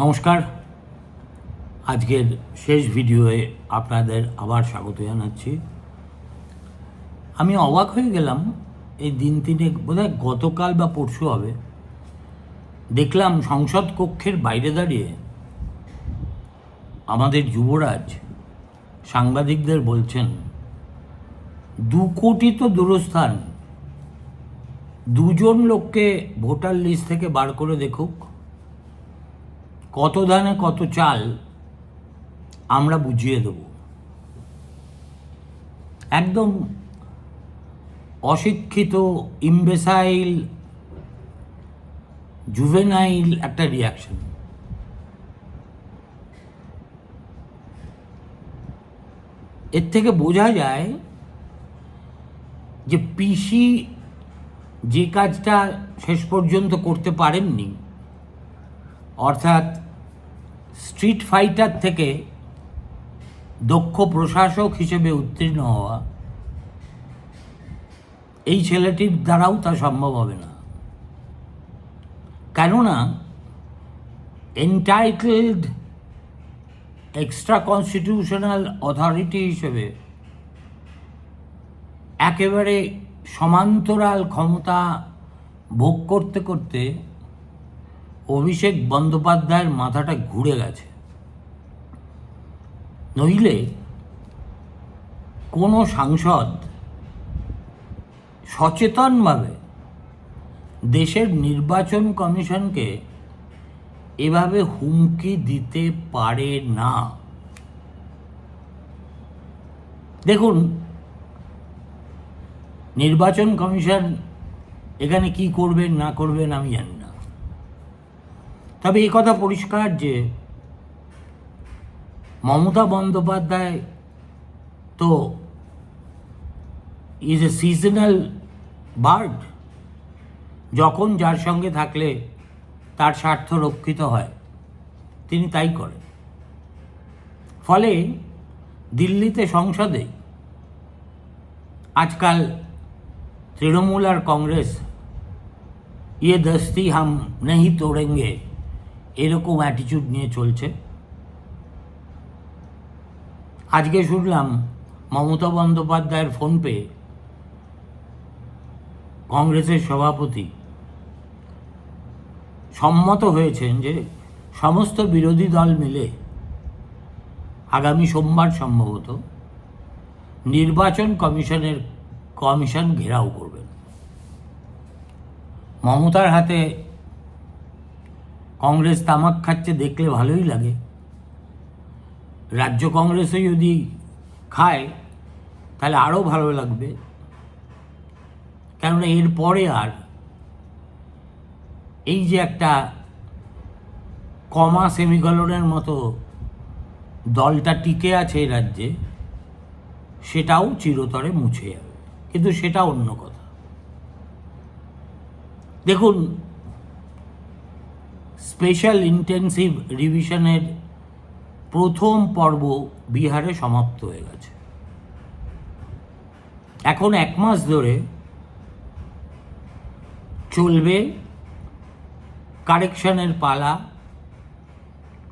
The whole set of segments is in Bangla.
নমস্কার। আজকের শেষ ভিডিওয়ে আপনাদের আবার স্বাগত জানাচ্ছি। আমি অবাক হয়ে গেলাম, এই দিন তিনেক, বোধহয় গতকাল বা পরশু হবে। দেখলাম সংসদ কক্ষের বাইরে দাঁড়িয়ে আমাদের যুবরাজ সাংবাদিকদের বলছেন, দু কোটি তো দূরস্থান। দুজন লোককে ভোটার লিস্ট থেকে বার করে দেখুক। কত ধানে কত চাল আমরা বুঝিয়ে দেব। একদম অশিক্ষিত ইমবেসাইল জুভেনাইল একটা রিয়াকশন এর থেকে বোঝা যায় যে পিসি যে কাজটা শেষ পর্যন্ত করতে পারেননি অর্থাৎ স্ট্রিট ফাইটার থেকে দক্ষ প্রশাসক হিসেবে উত্তীর্ণ হওয়া এই ছেলেটির দ্বারাও তা সম্ভব হবে না। কেননা এন্টাইটেলড এক্সট্রা কনস্টিটিউশনাল অথরিটি হিসেবে একেবারে সমান্তরাল ক্ষমতা ভোগ করতে করতে অভিষেক বন্দ্যোপাধ্যায়ের মাথাটা ঘুরে গেছে। নইলে কোনো সাংসদ সচেতনভাবে দেশের নির্বাচন কমিশনকে এভাবে হুমকি দিতে পারে না। দেখুন, নির্বাচন কমিশন এখানে কি করবেন, না করবেন আমি জানি তবে এই কথা পরিষ্কার যে মমতা বন্দ্যোপাধ্যায় তো ইজ এ সিজনাল বার্ড যখন যার সঙ্গে থাকলে তার স্বার্থ রক্ষিত হয়, তিনি তাই করেন। ফলে দিল্লিতে সংসদে আজকাল তৃণমূল আর কংগ্রেস ইয়ে দস্তি হাম নেই তোড়েঙ্গে। এরকম অ্যাটিচিউড নিয়ে চলছে। আজকে শুনলাম মমতা বন্দ্যোপাধ্যায়ের ফোন পেয়ে কংগ্রেসের সভাপতি সম্মত হয়েছেন যে সমস্ত বিরোধী দল মিলে আগামী সোমবার সম্ভবত নির্বাচন কমিশনের কমিশন ঘেরাও করবেন। মমতার হাতে কংগ্রেস তামাক খাচ্ছে, দেখলে ভালোই লাগে। রাজ্য কংগ্রেসে যদি খায়, তাহলে আরও ভালো লাগবে। কেননা এরপরে আর এই যে একটা কমা সেমিকলনের মতো দলটা টিকে আছে এই রাজ্যে, সেটাও চিরতরে মুছে যাবে। কিন্তু সেটা অন্য কথা। দেখুন স্পেশাল ইন্টেন্সিভ রিভিশনের প্রথম পর্ব বিহারে সমাপ্ত হয়ে গেছে। এখন এক মাস ধরে চলবে কারেকশনের পালা,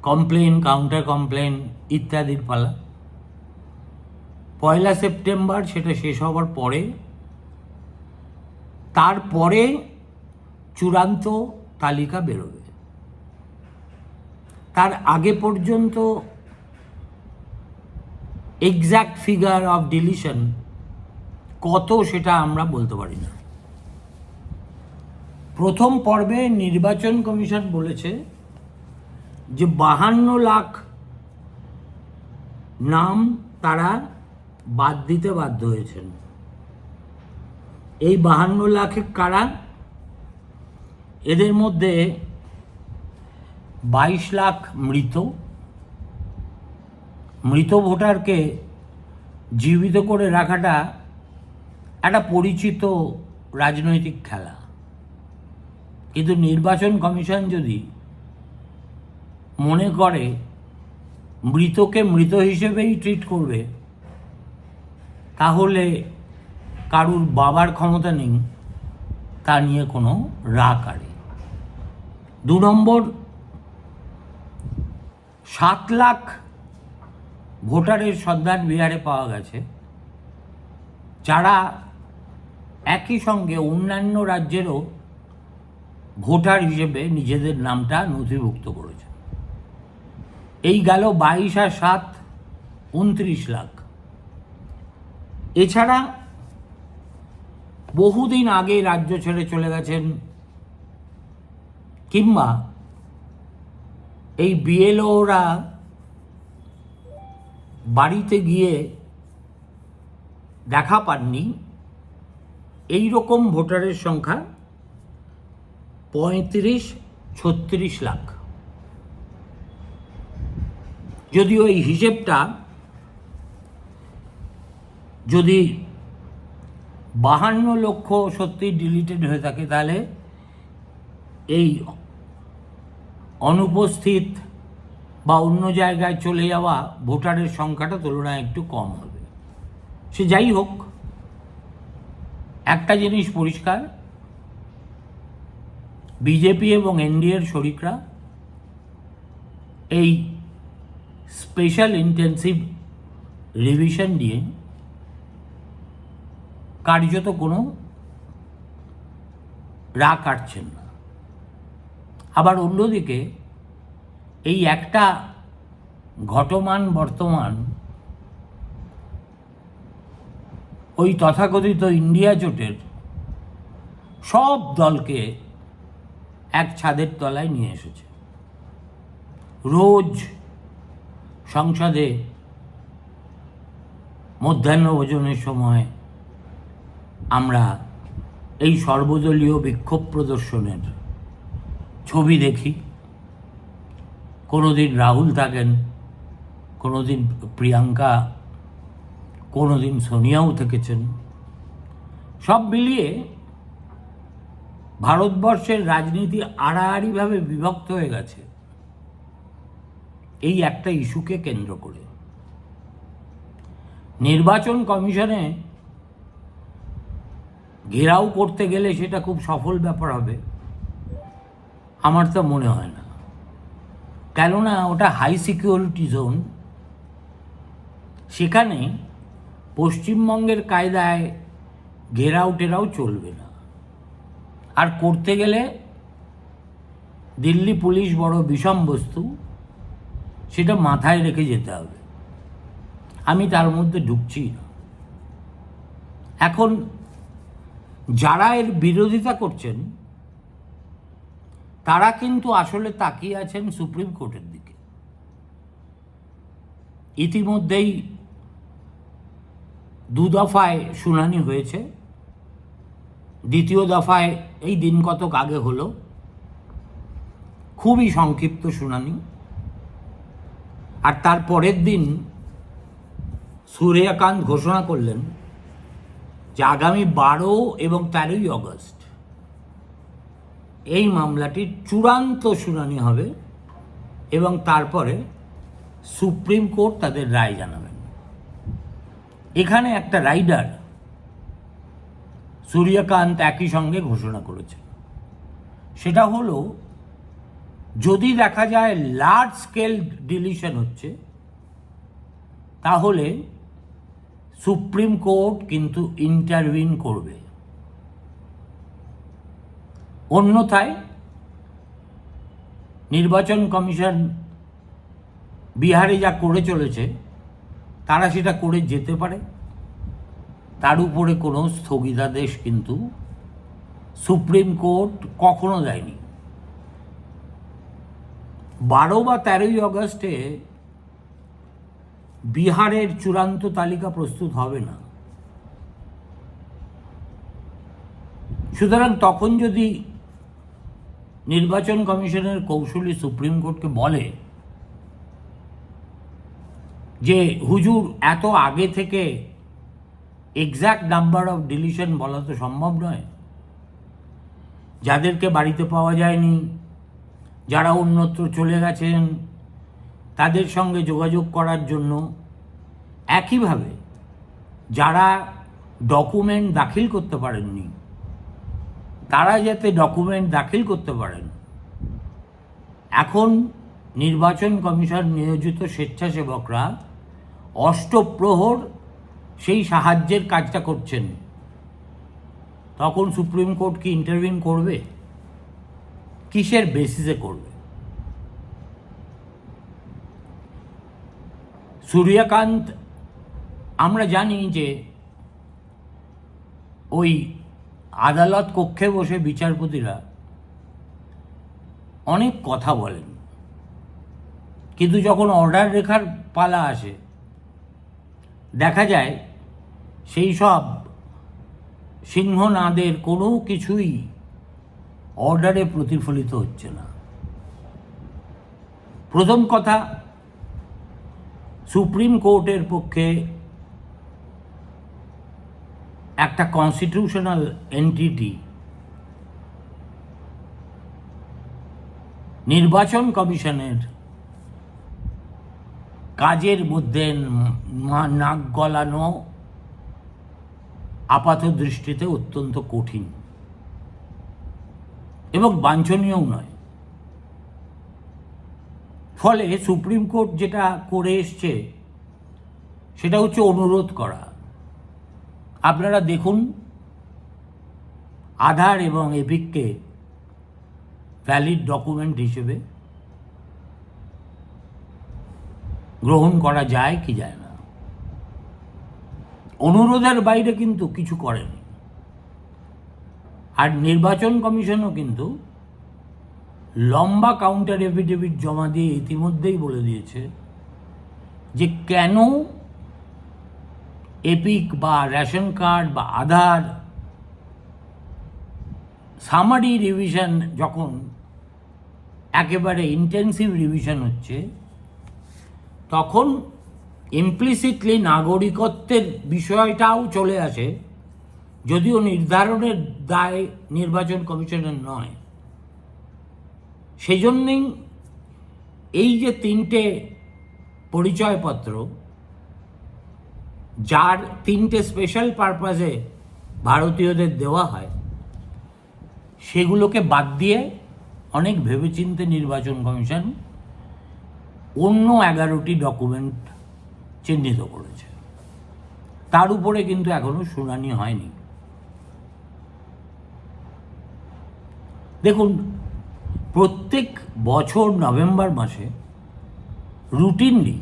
কমপ্লেন, কাউন্টার কমপ্লেন ইত্যাদির পালা। পয়লা সেপ্টেম্বর সেটা শেষ হওয়ার পরে, তারপরে চূড়ান্ত তালিকা বেরোবে। তার আগে পর্যন্ত এক্স্যাক্ট ফিগার অফ ডিলিশন কত সেটা আমরা বলতে পারি না। প্রথম পর্বে নির্বাচন কমিশন বলেছে যে বাহান্ন লাখ নাম তারা বাদ দিতে বাধ্য হয়েছেন। এই বাহান্ন লাখে কারা? এদের মধ্যে বাইশ লাখ মৃত। মৃত ভোটারকে জীবিত করে রাখাটা একটা পরিচিত রাজনৈতিক খেলা। কিন্তু নির্বাচন কমিশন যদি মনে করে মৃতকে মৃত হিসেবেই ট্রিট করবে, তাহলে কারুর বাবার ক্ষমতা নেই, তা নিয়ে কোনো রা কাড়ে দু নম্বর সাত লাখ ভোটারের সন্ধান বিহারে পাওয়া গেছে, যারা একই সঙ্গে অন্যান্য রাজ্যেরও ভোটার হিসেবে নিজেদের নামটা নথিভুক্ত করেছে। এই গেল বাইশ আর সাত, উনত্রিশ লাখ। এছাড়া বহুদিন আগে রাজ্য ছেড়ে চলে গেছেন কিংবা এই বিএলওরা বাড়িতে গিয়ে দেখা পাননি। এই রকম ভোটারের সংখ্যা পঁয়ত্রিশ, ছত্রিশ লাখ। যদিও এই হিসেবটা যদি বাহান্ন লক্ষ সত্যি ডিলিটেড হয়ে থাকে, তাহলে এই অনুপস্থিত বা অন্য জায়গায় চলে যাওয়া ভোটারের সংখ্যাটা তুলনায় একটু কম হবে। সে যাই হোক, একটা জিনিস পরিষ্কার, বিজেপি এবং এনডিএর শরিকরা এই স্পেশাল ইন্টেন্সিভ রিভিশন দিয়ে কার্যত কোনো রা কাটছেন না। আবার অন্যদিকে এই একটা ঘটমান বর্তমান ওই তথাকথিত ইন্ডিয়া জোটের সব দলকে এক ছাদের তলায় নিয়ে এসেছে। রোজ সংসদে মধ্যাহ্ন ভোজনের সময় আমরা এই সর্বদলীয় বিক্ষোভ প্রদর্শনের ছবি দেখি। কোনো দিন রাহুল থাকেন কোনো দিন প্রিয়াঙ্কা কোনো দিন সোনিয়াও থেকেছেন। সব মিলিয়ে ভারতবর্ষের রাজনীতি আড়াআড়িভাবে বিভক্ত হয়ে গেছে। এই একটা ইস্যুকে কেন্দ্র করে। নির্বাচন কমিশনে ঘেরাও করতে গেলে সেটা খুব সফল ব্যাপার হবে। আমার তো মনে হয় না। কেননা ওটা হাই সিকিউরিটি জোন সেখানে পশ্চিমবঙ্গের কায়দায় ঘেরাও টেরাও চলবে না। আর করতে গেলে দিল্লি পুলিশ বড় বিষম বস্তু, সেটা মাথায় রেখে যেতে হবে। আমি তার মধ্যে ঢুকছি না। এখন যারা এর বিরোধিতা করছেন তারা কিন্তু আসলে তাকিয়ে আছেন সুপ্রিম কোর্টের দিকে। ইতিমধ্যেই দু দফায় শুনানি হয়েছে। দ্বিতীয় দফায় এই দিন কতক আগে হলো। খুবই সংক্ষিপ্ত শুনানি। আর তার পরের দিন সূর্যকান্ত ঘোষণা করলেন যে আগামী বারো এবং তেরোই অগস্ট এই মামলাটির চূড়ান্ত শুনানি হবে এবং তারপরে সুপ্রিম কোর্ট তাদের রায় জানাবেন। এখানে একটা রাইডার সূর্যকান্ত একই সঙ্গে ঘোষণা করেছে। সেটা হলো, যদি দেখা যায় লার্জ স্কেল ডিলিশন হচ্ছে, তাহলে সুপ্রিম কোর্ট কিন্তু ইন্টারভিন করবে। অন্যথায় নির্বাচন কমিশন বিহারে যা করে চলেছে, তারা সেটা করে যেতে পারে। তার উপরে কোনো স্থগিতাদেশ কিন্তু সুপ্রিম কোর্ট কখনো দেয়নি। বারো বা তেরোই আগস্টে বিহারের চূড়ান্ত তালিকা প্রস্তুত হবে না। সুতরাং তখন যদি নির্বাচন কমিশনের কৌশলী সুপ্রিম কোর্টকে বলে যে, হুজুর, এত আগে থেকে এক্স্যাক্ট নাম্বার অফ ডিলিশন বলা তো সম্ভব নয়। যাদেরকে বাড়িতে পাওয়া যায়নি, যারা অন্যত্র চলে গেছেন, তাদের সঙ্গে যোগাযোগ করার জন্য একইভাবে যারা ডকুমেন্ট দাখিল করতে পারেননি তারা যাতে ডকুমেন্ট দাখিল করতে পারেন। এখন নির্বাচন কমিশন নিয়োজিত স্বেচ্ছাসেবকরা অষ্টপ্রহর সেই সাহায্যের কাজটা করছেন। তখন সুপ্রিম কোর্ট কি ইন্টারভিন করবে? কিসের বেসিসে করবে? সূর্যকান্ত, আমরা জানি যে ওই আদালত কক্ষে বসে বিচারপতিরা অনেক কথা বলেন। কিন্তু যখন অর্ডার রেখার পালা আসে, দেখা যায় সেই সব সিংহনাদের কোনো কিছুই অর্ডারে প্রতিফলিত হচ্ছে না। প্রথম কথা, সুপ্রিম কোর্টের পক্ষে একটা কনস্টিটিউশনাল এন্টিটি নির্বাচন কমিশনের কাজের মধ্যে নাক গলানো আপাত দৃষ্টিতে অত্যন্ত কঠিন এবং বাঞ্ছনীয়ও নয়। ফলে সুপ্রিম কোর্ট যেটা করে এসছে, সেটা হচ্ছে অনুরোধ করা। আপনারা দেখুন, আধার এবং এপিককে ভ্যালিড ডকুমেন্ট হিসেবে গ্রহণ করা যায় কি যায় না। অনুরোধের বাইরে কিন্তু কিছু করেনি। আর নির্বাচন কমিশনও কিন্তু লম্বা কাউন্টার এফিডেভিট জমা দিয়ে ইতিমধ্যেই বলে দিয়েছে যে কেন এপিক বা রেশন কার্ড বা আধার সামারি রিভিশন যখন একেবারে ইন্টেন্সিভ রিভিশন হচ্ছে, তখন ইমপ্লিসিটলি নাগরিকত্বের বিষয়টাও চলে আসে, যদিও নির্ধারণের দায় নির্বাচন কমিশনের নয়। সেই জন্যেই এই যে তিনটে পরিচয়পত্র যার তিনটে স্পেশাল পারপাসে ভারতীয়দের দেওয়া হয়, সেগুলোকে বাদ দিয়ে অনেক ভেবেচিন্তে নির্বাচন কমিশন অন্য এগারোটি ডকুমেন্ট চিহ্নিত করেছে। তার উপরে কিন্তু এখনও শুনানি হয়নি। দেখুন, প্রত্যেক বছর নভেম্বর মাসে রুটিনলি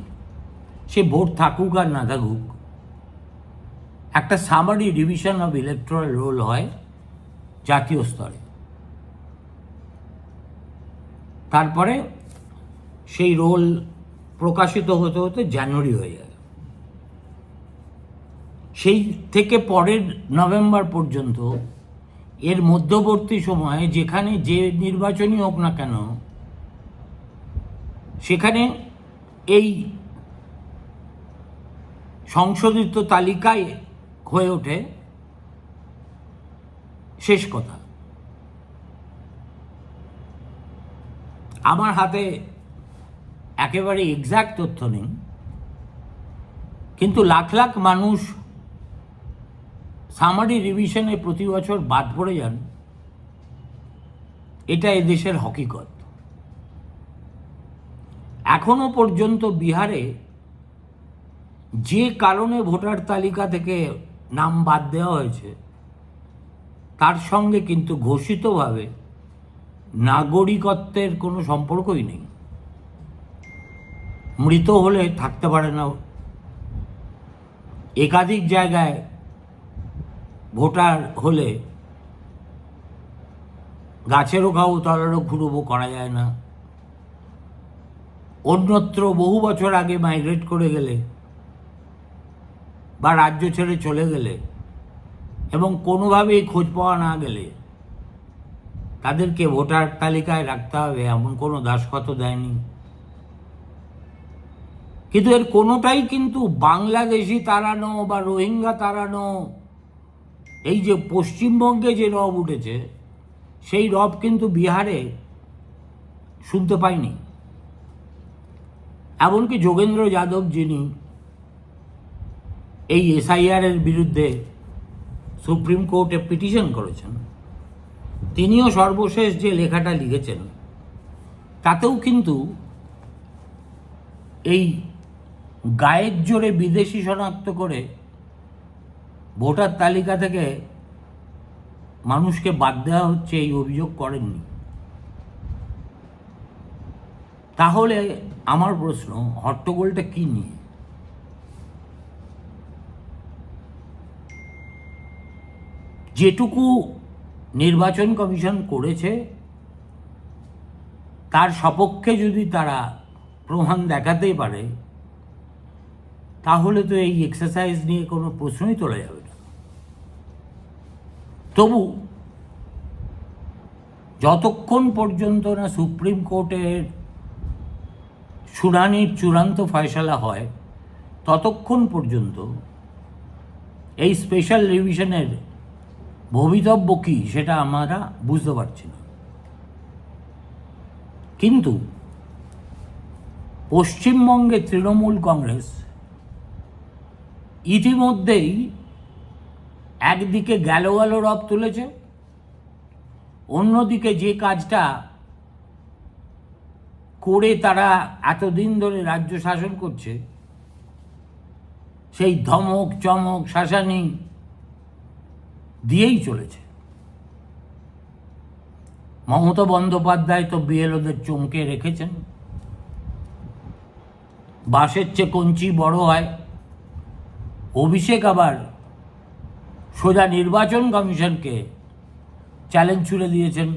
সে ভোট থাকুক আর না থাকুক একটা summary division of electoral roll হয় জাতীয় স্তরে। তারপরে সেই রোল প্রকাশিত হতে হতে জানুয়ারি হয়ে যায়। সেই থেকে পরের নভেম্বর পর্যন্ত এর মধ্যবর্তী সময়ে যেখানে যে নির্বাচনই হোক না কেন, সেখানে এই সংশোধিত তালিকায় হয়ে ওঠে শেষ কথা। আমার হাতে একেবারে এক্সাক্ট তথ্য নেই, কিন্তু লাখ লাখ মানুষ সামারি রিভিশনে প্রতি বছর বাদ পড়ে যান, এটা এদেশের হকিকত এখনও পর্যন্ত বিহারে যে কারণে ভোটার তালিকা থেকে নাম বাদ দেওয়া হয়েছে। তার সঙ্গে কিন্তু ঘোষিতভাবে নাগরিকত্বের কোনো সম্পর্কই নেই। মৃত হলে থাকতে পারে না। একাধিক জায়গায় ভোটার হলে গাছেরও খাও তলারও ঘুরবো করা যায় না। অন্যত্র বহু বছর আগে মাইগ্রেট করে গেলে বা রাজ্য ছেড়ে চলে গেলে এবং কোনোভাবেই খোঁজ পাওয়া না গেলে তাদেরকে ভোটার তালিকায় রাখতে হবে, এমন কোনো দাসখত দেয়নি। কিন্তু এর কোনোটাই কিন্তু বাংলাদেশি তাড়ানো বা রোহিঙ্গা তাড়ানো এই যে পশ্চিমবঙ্গে যে রব উঠেছে, সেই রব কিন্তু বিহারে শুনতে পাইনি। এমনকি যোগেন্দ্র যাদব যিনি এই এসআইআর এর বিরুদ্ধে সুপ্রিম কোর্টে পিটিশন করেছেন। তিনিও সর্বশেষ যে লেখাটা লিখেছেন, তাতেও কিন্তু এই গায়ের জোরে বিদেশি শনাক্ত করে ভোটার তালিকা থেকে মানুষকে বাদ দেওয়া হচ্ছে এই অভিযোগ করেননি। তাহলে আমার প্রশ্ন, হট্টগোলটা কি নিয়ে? যেটুকু নির্বাচন কমিশন করেছে, তার সপক্ষে যদি তারা প্রমাণ দেখাতে পারে, তাহলে তো এই এক্সারসাইজ নিয়ে কোনো প্রশ্নই তোলা যাবে না। তবু যতক্ষণ পর্যন্ত না সুপ্রিম কোর্টের শুনানির চূড়ান্ত ফয়সালা হয়, ততক্ষণ পর্যন্ত এই স্পেশাল রিভিশনের ভবিতব্য কী সেটা আমরা বুঝতে পারছি না। কিন্তু পশ্চিমবঙ্গে তৃণমূল কংগ্রেস ইতিমধ্যেই একদিকে গেল গেল রব তুলেছে, অন্যদিকে যে কাজটা করে তারা এতদিন ধরে রাজ্য শাসন করছে, সেই ধমক, চমক, শাসানি দিয়েই চলেছে। মমতা বন্দ্যোপাধ্যায় তো বিএলওদের চমকে রেখেছেন। বাঁশের চেয়ে কঞ্চি বড় হয়। অভিষেক আবার সোজা নির্বাচন কমিশনকে চ্যালেঞ্জ ছুড়ে দিয়েছেন।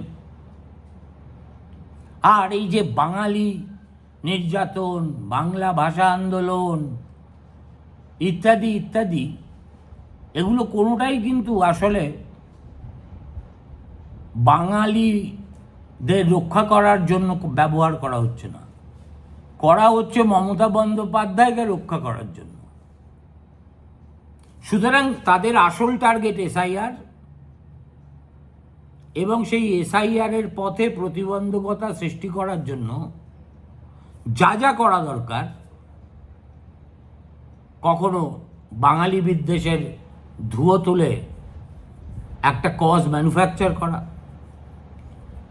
আর এই যে বাঙালি নির্যাতন, বাংলা ভাষা আন্দোলন, ইত্যাদি ইত্যাদি এগুলো কোনোটাই কিন্তু আসলে বাঙালিদের রক্ষা করার জন্য ব্যবহার করা হচ্ছে না। করা হচ্ছে মমতা বন্দ্যোপাধ্যায়কে রক্ষা করার জন্য। সুতরাং তাদের আসল টার্গেট এসআইআর এবং সেই এসআইআর এর পথে প্রতিবন্ধকতা সৃষ্টি করার জন্য যা যা করা দরকার, কখনো বাঙালি বিদ্বেষের ধুয়ো তুলে একটা কজ ম্যানুফ্যাকচার করা।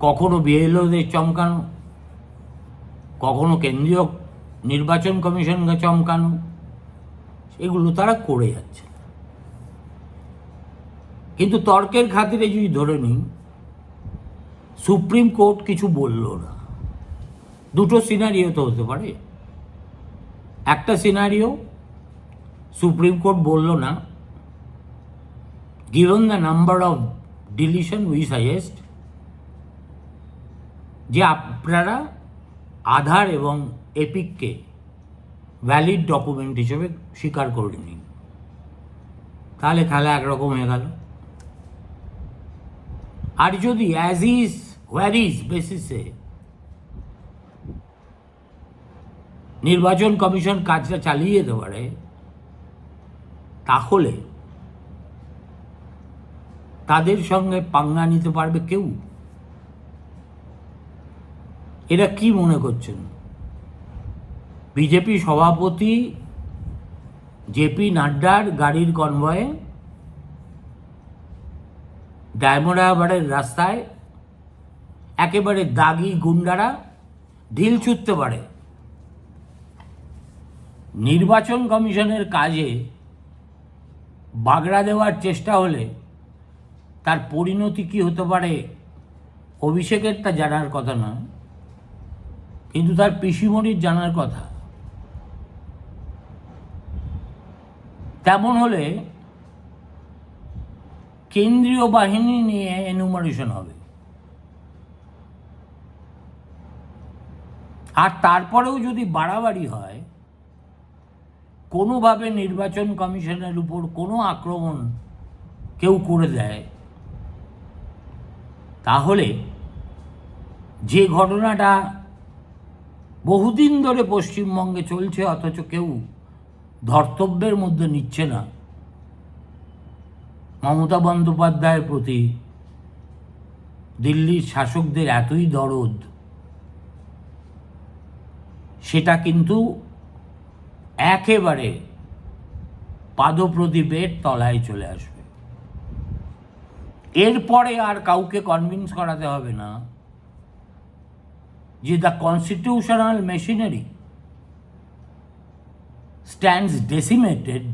কখনো বিএলওদের চমকানো, কখনো কেন্দ্রীয় নির্বাচন কমিশনকে চমকানো, এগুলো তারা করে যাচ্ছে। কিন্তু তর্কের খাতিরে যদি ধরে নিই, সুপ্রিম কোর্ট কিছু বলল না। দুটো সিনারিও তো হতে পারে। একটা সিনারিও সুপ্রিম কোর্ট বলল না given the number of deletion we suggest, যে আপনারা আধার এবং এপিককে ভ্যালিড ডকুমেন্ট হিসেবে স্বীকার করে নিন। তাহলে খেলা একরকম হয়ে গেল। আর যদি অ্যাজ ইজ হোয়ার ইজ বেসিসে নির্বাচন কমিশন কাজটা চালিয়ে যেতে পারে, তাহলে তাদের সঙ্গে পাঙ্গা নিতে পারবে কেউ? এরা কি মনে করছেন? বিজেপি সভাপতি জেপি নাড্ডার গাড়ির কনভয়ে ডায়মন্ড হারবারের রাস্তায় একেবারে দাগি গুন্ডারা ঢিল ছুটতে পারে। নির্বাচন কমিশনের কাজে বাগড়া দেওয়ার চেষ্টা হলে তার পরিণতি কি হতে পারে? অভিষেকের তা জানার কথা নয় কিন্তু তার পিসিমণির জানার কথা। তেমন হলে কেন্দ্রীয় বাহিনী নিয়ে এনুমারেশন হবে। আর তারপরেও যদি বাড়াবাড়ি হয়, কোনোভাবে নির্বাচন কমিশনের উপর কোনো আক্রমণ কেউ করে দেয় তাহলে যে ঘটনাটা বহুদিন ধরে পশ্চিমবঙ্গে চলছে, অথচ কেউ ধর্তব্যের মধ্যে নিচ্ছে না, মমতা বন্দ্যোপাধ্যায়ের প্রতি দিল্লির শাসকদের এতই দরদ, সেটা কিন্তু একেবারে পাদপ্রদীপের তলায় চলে আসবে। এরপরে আর কাউকে কনভিন্স করাতে হবে না যে the constitutional machinery stands decimated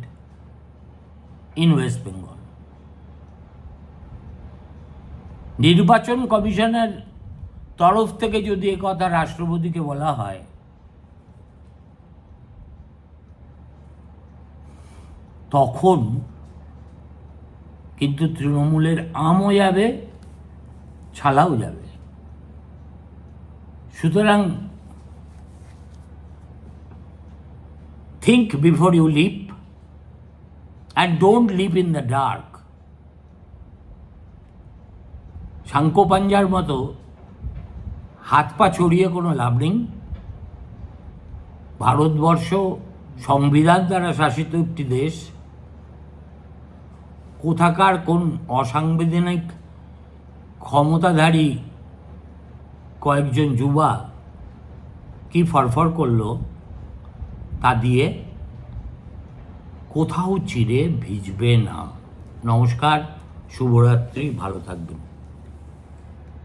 in West Bengal. নির্বাচন কমিশনের তরফ থেকে যদি কথা রাষ্ট্রপতিকে বলা হয়, তখন কিন্তু তৃণমূলের আমও যাবে, ছালাও যাবে। সুতরাং, think before you leap and don't leap in the dark সাংকোপাঞ্জার মতো হাত পা ছড়িয়ে কোনো লাভ নেই। ভারতবর্ষ সংবিধান দ্বারা শাসিত একটি দেশ। কোথাকার কোন অসাংবিধানিক ক্ষমতাধারী কয়েকজন যুবা কি ফরফর করল তা দিয়ে কোথাও চিরে ভিজবে না। নমস্কার, শুভরাত্রি, ভালো থাকবেন।